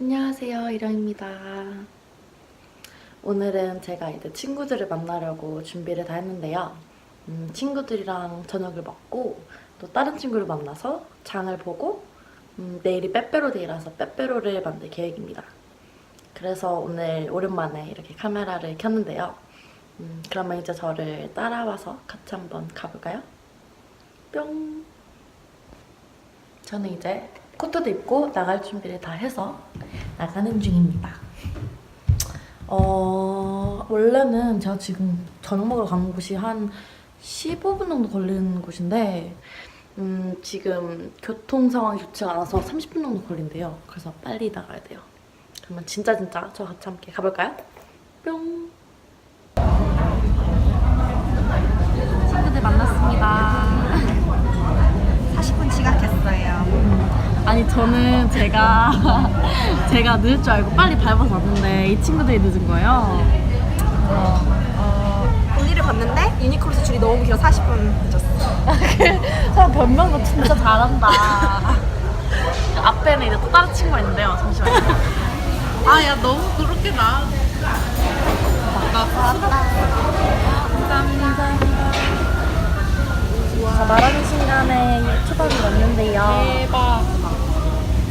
안녕하세요, 이령입니다. 오늘은 제가 이제 친구들을 만나려고 준비를 다 했는데요. 음, 친구들이랑 저녁을 먹고 또 다른 친구를 만나서 장을 보고 음, 내일이 빼빼로데이라서 빼빼로를 만들 계획입니다. 그래서 오늘 오랜만에 이렇게 카메라를 켰는데요. 음, 그러면 이제 저를 따라와서 같이 한번 가볼까요? 뿅! 저는 이제 코트도 입고 나갈 준비를 다 해서 나가는 중입니다. 어, 원래는 제가 지금 저녁 먹으러 가는 곳이 한 15분 정도 걸리는 곳인데, 음, 지금 교통 상황이 좋지가 않아서 30분 정도 걸린대요. 그래서 빨리 나가야 돼요. 그러면 진짜 진짜 저 같이 함께 가볼까요? 뿅! 친구들 만났습니다. 40분 지각했어요. 아니 저는 제가 제가 늦을 줄 알고 빨리 밟아서 왔는데 이 친구들이 늦은 거예요. 어, 볼일을 봤는데 유니클로 수출이 너무 길어 40분 늦었어. 사람 변명도 진짜 잘한다. 앞에는 이제 또 다른 친구가 있는데요. 잠시만요. 아, 야, 너무 그렇게 나. 자, 말하는 순간에 초밥이 왔는데요. 대박.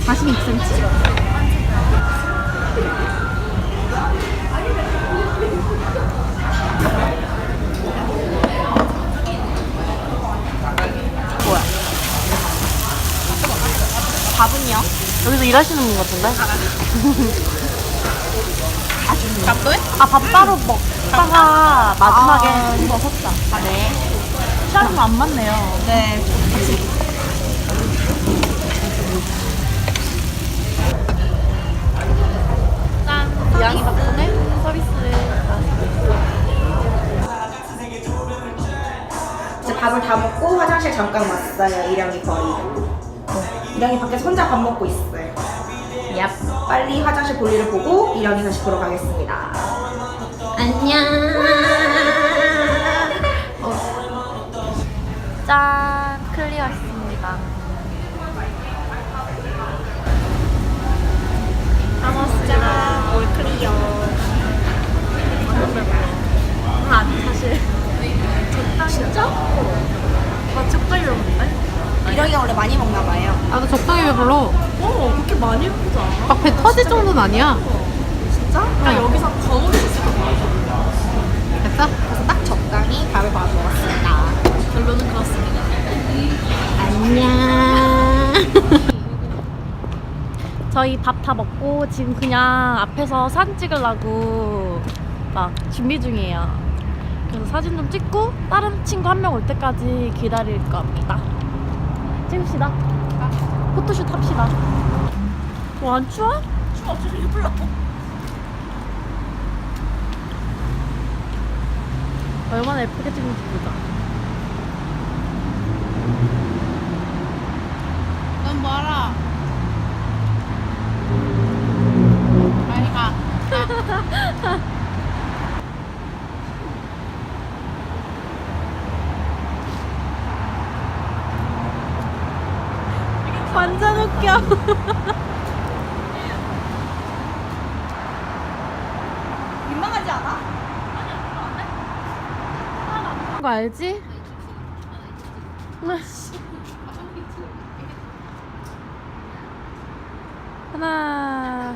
46cm? 뭐야? 밥은요? 여기서 일하시는 분 같은데? 밥도 해? 아, 밥 따로 먹다가 마지막에 아. 섰다. 아, 네. 시간이 안 맞네요. 네. 짠! 이 양이 덕분에 서비스를 이제 밥을 다 먹고 화장실 잠깐 왔어요. 이령이 버리고. 이령이 밖에서 혼자 밥 먹고 있어요. 얍. 빨리 화장실 볼일을 보고 이령이 다시 보러 가겠습니다. 안녕. 짠! 클리어했습니다. 많이 먹나 봐요. 나도 적당히 배불러. 어, 그렇게 많이 먹지 않아? 막 배 터질 정도는 아니야. 진짜? 그냥 여기서 더 먹을 수 있을 것 같아. 됐어? 그래서 딱 적당히 밥을 많이 먹었습니다. 결론은 그렇습니다. 안녕. 저희 밥 다 먹고 지금 그냥 앞에서 사진 찍으려고 막 준비 중이에요. 그래서 사진 좀 찍고 다른 친구 한 명 올 때까지 기다릴 겁니다. 찍읍시다. 포토슛 합시다. 뭐안 추워? 추워. 저 일불러. 얼마나 예쁘게 찍는지 보자. 넌 뭐하라? 빨리 가. 완전 웃겨. 민망하지 않아? 거 알지? 하나,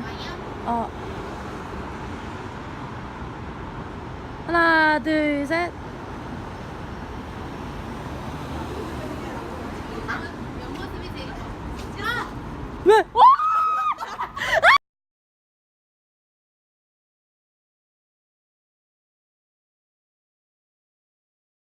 어, 하나, 둘, 셋. 왜? 어?